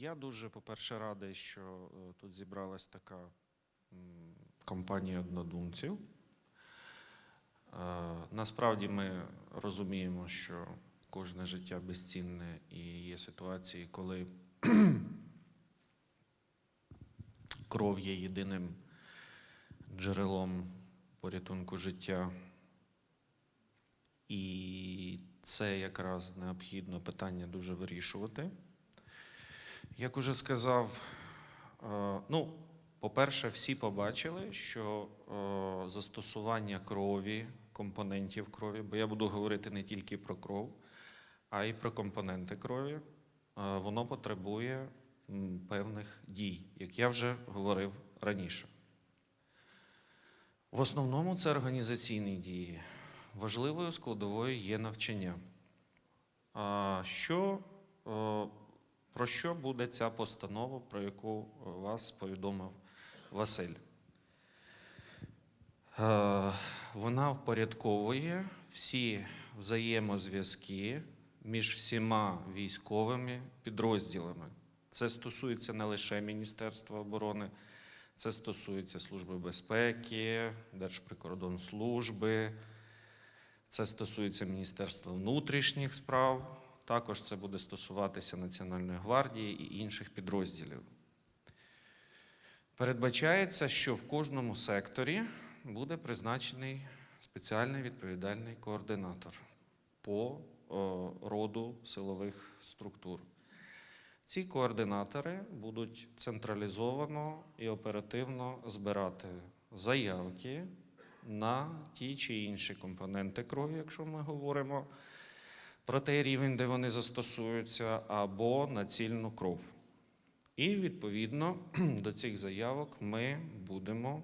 Я дуже, по-перше, радий, що е, тут зібралась така компанія однодумців. Е, Насправді ми розуміємо, що кожне життя безцінне і є ситуації, коли кров є єдиним джерелом порятунку життя. І це якраз необхідно питання дуже вирішувати. Як уже сказав, е, ну, по-перше, всі побачили, що е, застосування крові, компонентів крові, бо я буду говорити не тільки про кров, а й про компоненти крові, е, воно потребує певних дій, як я вже говорив раніше. В основному це організаційні дії. Важливою складовою є навчання. Що, про що буде ця постанова, про яку е, вас повідомив Василь? Е, Вона впорядковує всі взаємозв'язки між всіма військовими підрозділами. Це стосується не лише Міністерства оборони, це стосується Служби безпеки, Держприкордонслужби, це стосується Міністерства внутрішніх справ. Також це буде стосуватися Національної гвардії і інших підрозділів. Передбачається, що в кожному секторі буде призначений спеціальний відповідальний координатор по о, роду силових структур. Ці координатори будуть централізовано і оперативно збирати заявки на ті чи інші компоненти крові, якщо ми говоримо про той рівень, де вони застосуються, або на цільну кров. І відповідно до цих заявок ми будемо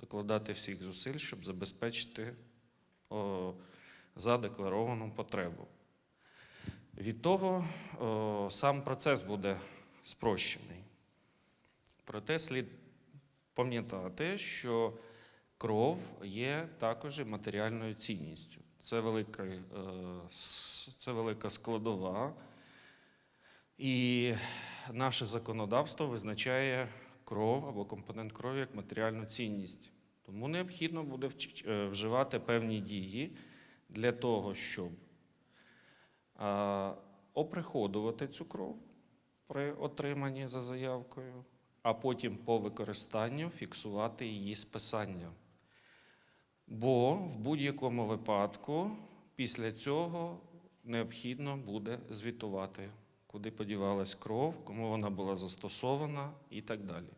докладати всіх зусиль, щоб забезпечити о, задекларовану потребу. Від того о, сам процес буде спрощений. Проте слід пам'ятати, що кров є також матеріальною цінністю. Це велика, е, це велика складова. І наше законодавство визначає кров або компонент крові як матеріальну цінність. Тому необхідно буде е, вживати певні дії для того, щоб оприходувати цю кров при отриманні за заявкою, а потім по використанню фіксувати її списання. Бо в будь-якому випадку після цього необхідно буде звітувати, куди подівалась кров, кому вона була застосована і так далі.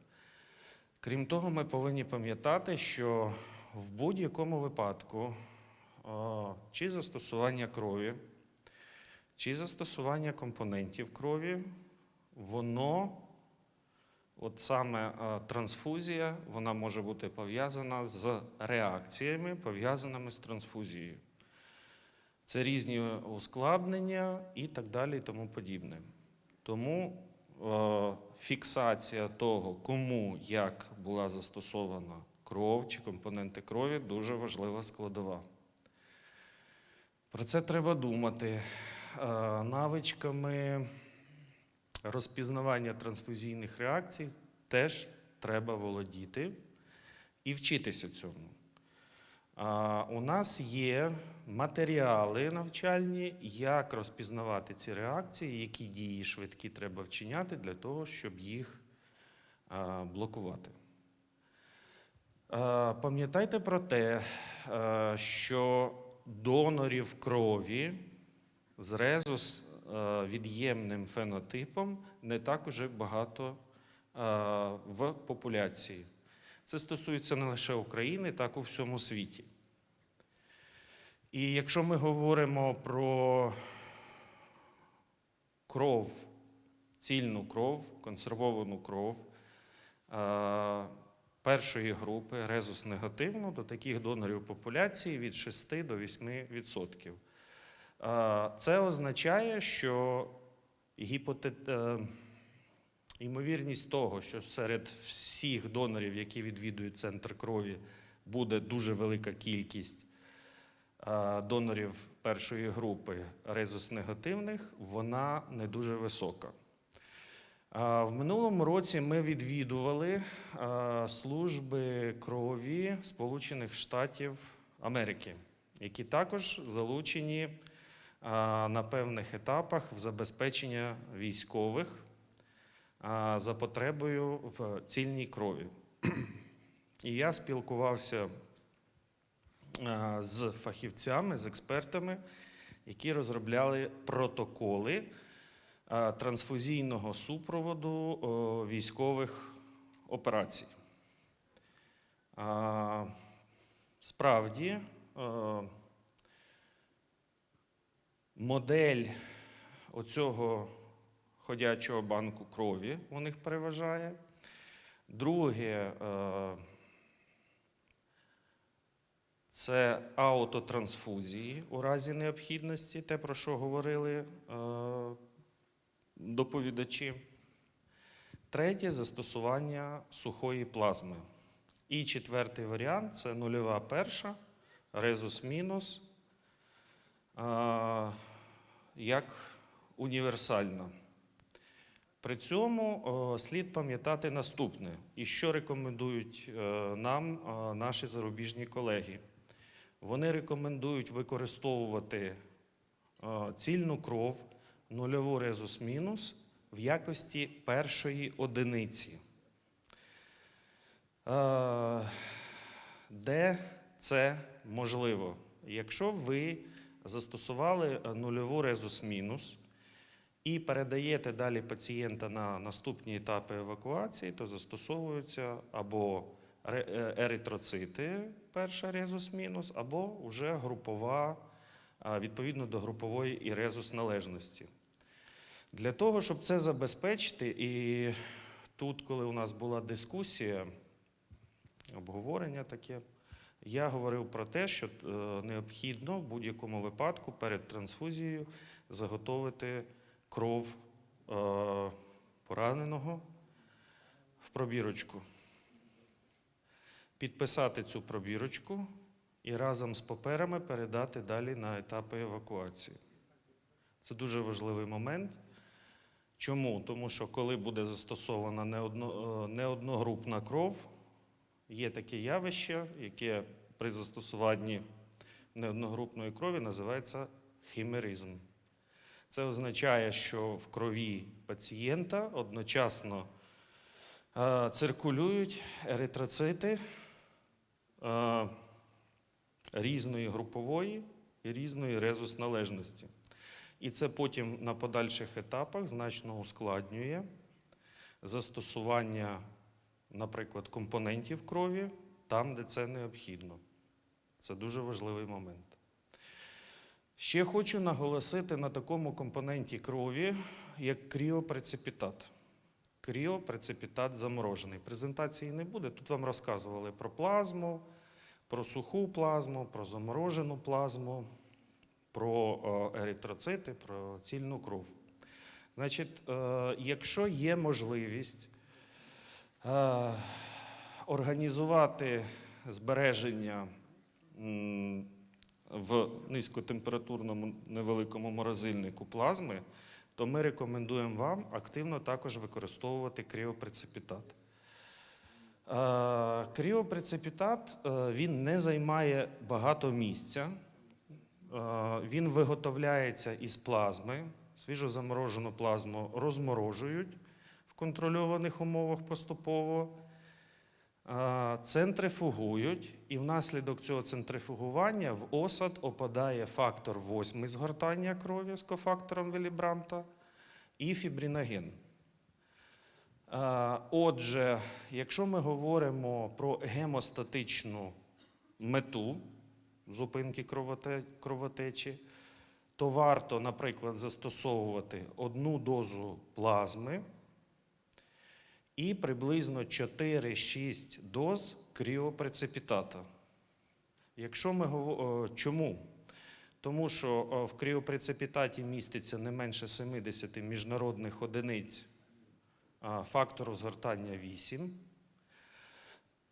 Крім того, ми повинні пам'ятати, що в будь-якому випадку чи застосування крові, чи застосування компонентів крові, воно, от саме е, трансфузія, вона може бути пов'язана з реакціями, пов'язаними з трансфузією. Це різні ускладнення і так далі, і тому подібне. Тому е, фіксація того, кому як була застосована кров чи компоненти крові, дуже важлива складова. Про це треба думати. Е, Навичками розпізнавання трансфузійних реакцій теж треба володіти і вчитися цьому. У нас є матеріали навчальні, як розпізнавати ці реакції, які дії швидкі треба вчиняти для того, щоб їх блокувати. Пам'ятайте про те, що донорів крові з резус від'ємним фенотипом не так уже багато е, в популяції. Це стосується не лише України, так і у всьому світі. І якщо ми говоримо про кров, цільну кров, консервовану кров е, першої групи резус негативну, до таких донорів популяції від 6 до 8%. Це означає, що гіпоте... е, ймовірність того, що серед всіх донорів, які відвідують центр крові, буде дуже велика кількість донорів першої групи резус негативних, вона не дуже висока. В минулому році ми відвідували служби крові Сполучених Штатів Америки, які також залучені на певних етапах в забезпечення військових за потребою в цільній крові. І я спілкувався з фахівцями, з експертами, які розробляли протоколи трансфузійного супроводу військових операцій. Справді, модель оцього ходячого банку крові у них переважає. Друге, е, це аутотрансфузії у разі необхідності, те, про що говорили е, доповідачі. Третє застосування сухої плазми. І четвертий варіант це нульова перша, резус мінус, а, як універсальна. При цьому слід пам'ятати наступне, і що рекомендують е, нам е, наші зарубіжні колеги. Вони рекомендують використовувати е, цільну кров, нульову резус мінус в якості першої одиниці. Де це можливо? Якщо ви застосували е, нульову резус мінус і передаєте далі пацієнта на наступні етапи евакуації, то застосовуються або е, еритроцити, перша резус мінус, або вже групова, відповідно до групової і резус належності. Для того, щоб це забезпечити, і тут, коли у нас була дискусія, обговорення таке, я говорив про те, що е, необхідно в будь-якому випадку перед трансфузією заготовити кров е, пораненого в пробірочку, підписати цю пробірочку і разом з паперами передати далі на етапи евакуації. Це дуже важливий момент. Чому? Тому що коли буде застосована неодно, е, неодногрупна кров, є таке явище, яке при застосуванні неодногрупної крові називається хімеризм. Це означає, що в крові пацієнта одночасно е, циркулюють еритроцити е, різної групової і різної резус належності. І це потім на подальших етапах значно ускладнює застосування, наприклад, компонентів крові там, де це необхідно. Це дуже важливий момент. Ще хочу наголосити на такому компоненті крові, як кріопрецепітат. Кріопрецепітат заморожений. Презентації не буде. Тут вам розказували про плазму, про суху плазму, про заморожену плазму, про е, еритроцити, про цільну кров. Значить, е, якщо є можливість е, організувати збереження в низькотемпературному невеликому морозильнику плазми, то ми рекомендуємо вам активно також використовувати кріопрецепітат. Е, Кріопрецепітат е, він не займає багато місця. Е, Він виготовляється із плазми. Свіжозаморожену плазму розморожують в контрольованих умовах поступово. Центрифугують, і внаслідок цього центрифугування в осад опадає фактор 8 згортання крові з кофактором Велібранта і фібриноген. Отже, якщо ми говоримо про гемостатичну мету зупинки кровотечі, то варто, наприклад, застосовувати одну дозу плазми і приблизно 4-6 доз кріопрецепітата. Якщо ми говоримо, чому? Тому що в кріопрецепітаті міститься не менше 70 міжнародних одиниць фактору згортання 8,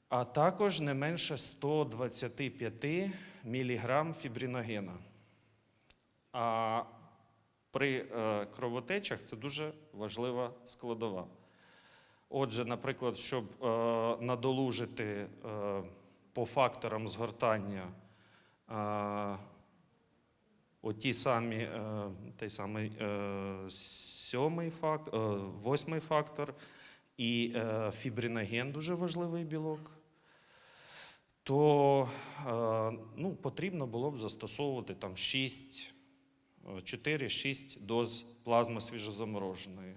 а також не менше 125 мг фібриногена. А при е, кровотечах це дуже важлива складова. Отже, наприклад, щоб е, надолужити е, по факторам згортання е, оті самі, е, той самий е, сьомий фактор, е, восьмий фактор і е, фібриноген дуже важливий білок, то е, ну, потрібно було б застосовувати там 6, 4-6 доз плазми свіжозамороженої.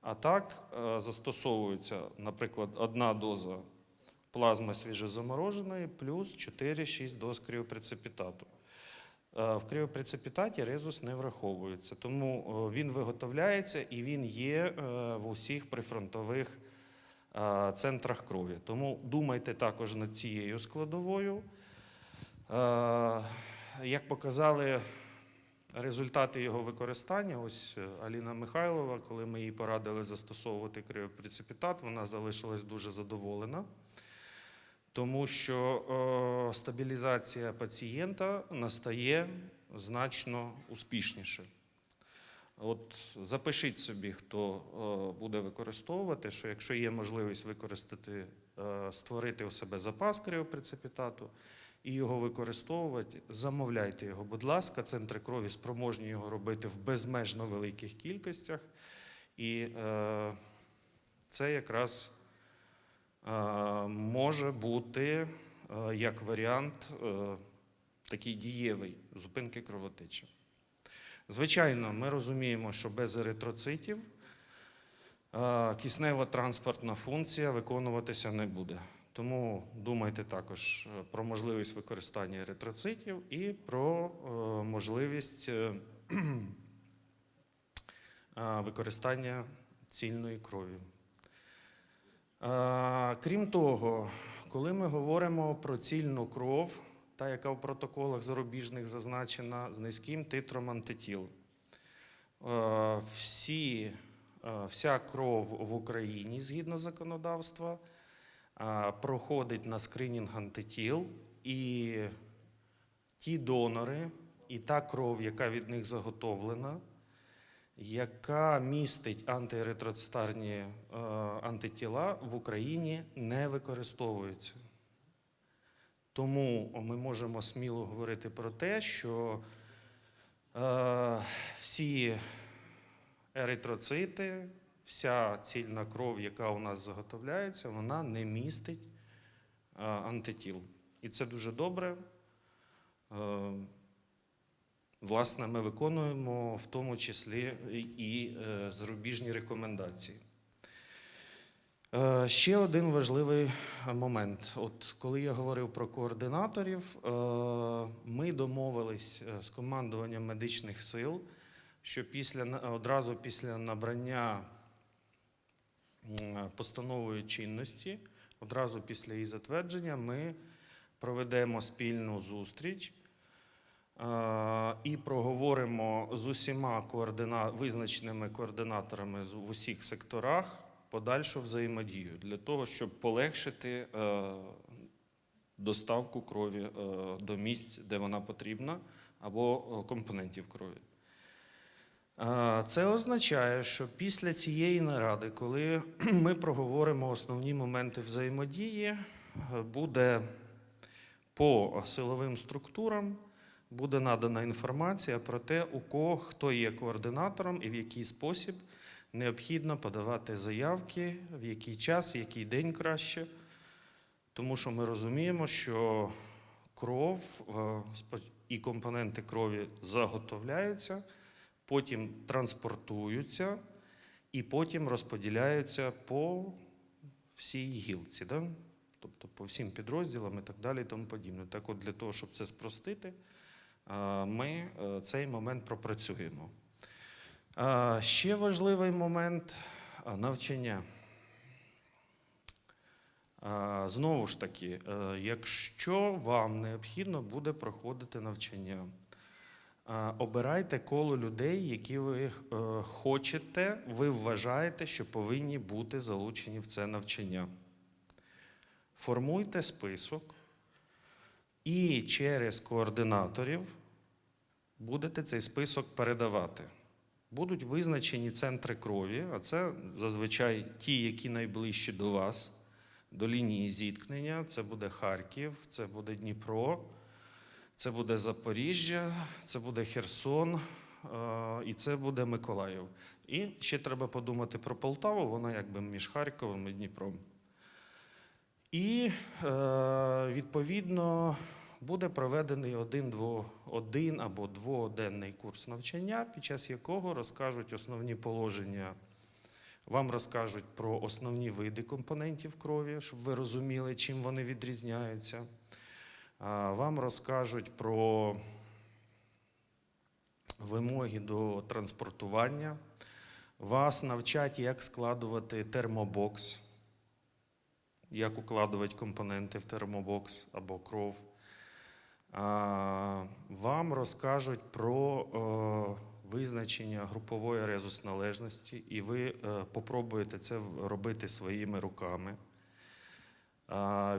А так е, застосовується, наприклад, одна доза плазми свіжозамороженої плюс 4-6 доз кріопрецепітату. Е, В кріопрецепітаті резус не враховується, тому е, він виготовляється і він є в усіх прифронтових центрах крові. Тому думайте також над цією складовою. Як показали результати його використання, ось е, Аліна Михайлова, коли ми їй порадили застосовувати кріопрецепітат, вона залишилась дуже задоволена тому що е, стабілізація пацієнта настає значно успішніше. От запишіть собі, хто е, буде використовувати, що якщо є можливість використати, створити у себе запас кріопрецепітату і його використовувати, замовляйте його, будь ласка, центри крові спроможні його робити в безмежно великих кількостях. І е, це якраз е, може бути е, як варіант е, такий дієвий зупинки кровотечі. Звичайно, ми розуміємо, що без еритроцитів е, киснево-транспортна функція виконуватися не буде. Тому думайте також е, про можливість використання еритроцитів і про е, можливість е, використання цільної крові. Крім того, коли ми говоримо про цільну кров, та яка в протоколах зарубіжних зазначена з низьким титром антитіл, всі, вся кров в Україні згідно законодавства проходить на скринінг антитіл, і ті донори, і та кров, яка від них заготовлена, яка містить антиеритроцитарні е, антитіла, в Україні не використовується. Тому ми можемо сміло говорити про те, що е, всі еритроцити, вся цільна кров, яка у нас заготовляється, вона не містить е, антитіл. І це дуже добре. Е, Власне, ми виконуємо в тому числі і е, зарубіжні рекомендації. Ще один важливий момент. От коли я говорив про координаторів, ми домовились з командуванням медичних сил, що після одразу після набрання постановою чинності, одразу після її затвердження, ми проведемо спільну зустріч е, і проговоримо з усіма координа... визначеними координаторами в усіх секторах подальшу взаємодію для того, щоб полегшити е, доставку крові е, до місць, де вона потрібна, або компонентів крові. Це означає, що після цієї наради, коли ми проговоримо основні моменти взаємодії, е, буде по силовим структурам буде надана інформація про те, у кого хто є координатором і в який спосіб необхідно подавати заявки, в який час, в який день краще. Тому що ми розуміємо, що кров е, і компоненти крові заготовляються, потім транспортуються і потім розподіляються по всій гілці, да? тобто по всім підрозділам і так далі і тому подібне. Так от для того, щоб це спростити, ми е, цей момент пропрацюємо. Ще важливий момент навчання. Знову ж таки, е, якщо вам необхідно буде проходити навчання, обирайте коло людей, які ви е, хочете, ви вважаєте, що повинні бути залучені в це навчання. Формуйте список і через координаторів будете цей список передавати. будуть визначені центри крові, а це зазвичай ті, які найближчі до вас, до лінії зіткнення. Це буде Харків, це буде Дніпро, це буде Запоріжжя, це буде Херсон е, і це буде Миколаїв. І ще треба подумати про Полтаву, вона якби між Харковом і Дніпром. І е, відповідно буде проведений один, дво, один або дводенний курс навчання, під час якого розкажуть основні положення. Вам розкажуть про основні види компонентів крові, щоб ви розуміли, чим вони відрізняються. Вам розкажуть про вимоги до транспортування. Вас навчать, як складувати термобокс, як укладувати компоненти в термобокс або кров. Вам розкажуть про е, визначення групової резус-належності, і ви е, попробуєте це робити своїми руками.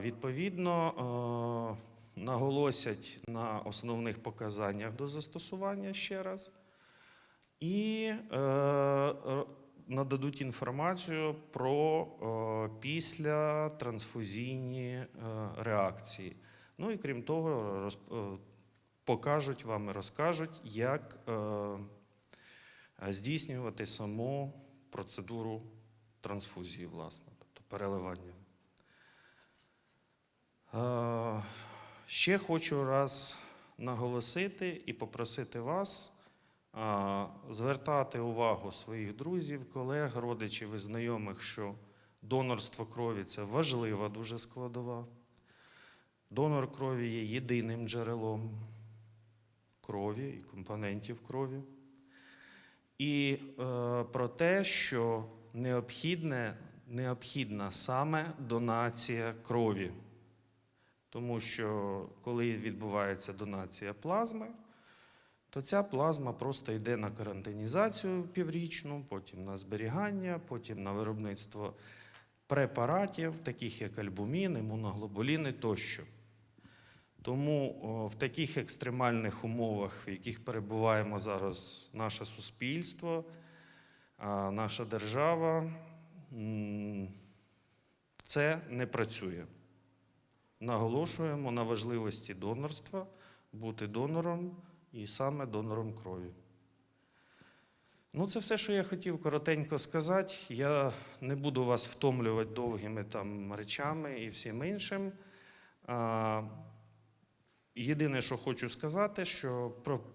Відповідно, е, наголосять на основних показаннях до застосування ще раз. І е, нададуть інформацію про е, післятрансфузійні е, реакції. Ну і крім того, роз- е, покажуть вам і розкажуть, як е, здійснювати саму процедуру трансфузії, власне, тобто переливання. Е, Ще хочу раз наголосити і попросити вас звертати увагу своїх друзів, колег, родичів і знайомих, що донорство крові це важлива дуже складова. Донор крові є єдиним джерелом крові і компонентів крові. І е, про те, що необхідне, необхідна саме донація крові. Тому що коли відбувається донація плазми, то ця плазма просто йде на карантинізацію піврічну, потім на зберігання, потім на виробництво препаратів, таких як альбумін, імуноглобуліни тощо. Тому о, в таких екстремальних умовах, в яких перебуваємо зараз наше суспільство, наша держава, це не працює. Наголошуємо на важливості донорства, бути донором і саме донором крові. Ну, це все, що я хотів коротенько сказати. Я не буду вас втомлювати довгими там речами і всім іншим. А, єдине, що хочу сказати, що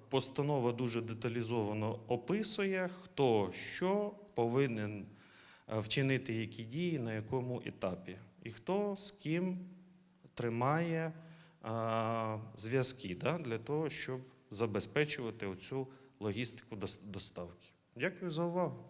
постанова дуже деталізовано описує, хто що повинен е, вчинити які дії на якому етапі, і хто з ким тримає зв'язки да, для того, щоб забезпечувати оцю логістику дос- доставки. Дякую за увагу.